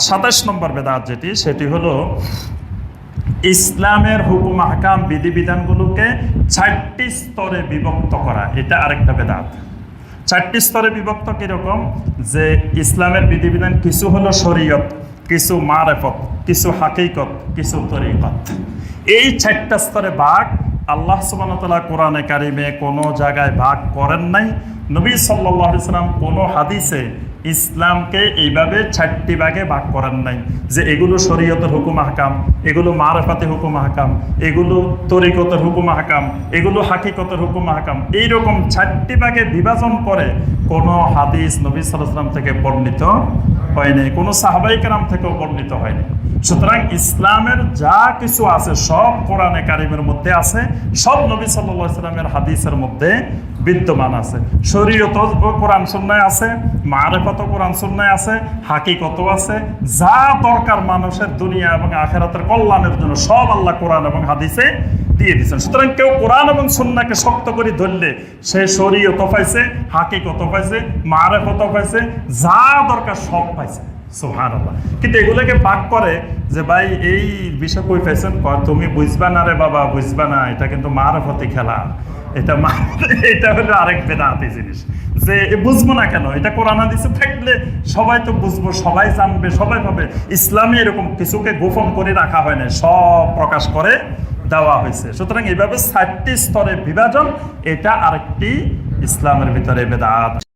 সাতাশ নম্বর বেদাত যেটি, সেটি হলো ইসলামের হুকুম, আহকাম, বিধিবিধানগুলোকে চারটি স্তরে বিভক্ত করা। এটা আরেকটা বেদাত। চারটি স্তরে বিভক্ত কীরকম? যে ইসলামের বিধিবিধান কিছু হলো শরীয়ত, কিছু মারেফত, কিছু হাকিকত, কিছু তরিকত। এই চারটা স্তরে ভাগ আল্লাহ সুবাহতাল্লাহ কোরআনে কারিমে কোনো জায়গায় ভাগ করেন নাই। নবী সাল্লাহ সাল্লাম কোনো হাদিসে ইসলামকে এইভাবে চারটি ভাগে ভাগ করেন নাই। যে এগুলো শরীয়তের হুকুম হাকাম এগুলো মারেফাতে হুকুম হাকাম এগুলো তরিকতের হুকুম হাকাম এগুলো হাকিকতের হুকুম হাকাম এইরকম চারটি ভাগে বিভাজন করে কোনো হাদিস নবী সাল্লাম থেকে বর্ণিত হয়নি কোনো সাহাবাইক নাম থেকেও বর্ণিত হয়নি সুতরাং ইসলামের যা কিছু আছে, সব কোরআনে কারিমের মধ্যে আছে, সব নবী সাল্লাহ সাল্লামের হাদিসের মধ্যে বিদ্যমান আছে। শরীয়ত কোরআন সুন্নায় আছে মারেফত কোরআন সুন্নায় আছে হাকিকত আছে। যা দরকার মানুষের দুনিয়া এবং আখেরাতের কল্যাণের জন্য সব আল্লাহ কোরআন এবং হাদিসে দিয়ে দিচ্ছেন সুতরাং কেউ কোরআন এবং সুন্নাকে শক্ত করে ধরলে, সে শরীয়ত পাইছে হাকিকত পাইছে মারেফত পাইছে, যা দরকার সব পাইছে। কিন্তু এগুলোকে ভাগ করে যে, ভাই, এই বিষয় কই তুমি বুঝবা না রে বাবা, বুঝবা না, এটা কিন্তু খেলা। এটা এটা হলো আরেক বেদাতি জিনিস। যে বুঝব না কেন? এটা থাকলে সবাই তো বুঝব, সবাই জানবে, সবাই পাবে ইসলামে এরকম কিছুকে গোপন করে রাখা হয় না সব প্রকাশ করে দেওয়া হয়েছে। সুতরাং এইভাবে চারটি স্তরে বিভাজন, এটা আরেকটি ইসলামের ভিতরে বেদাত।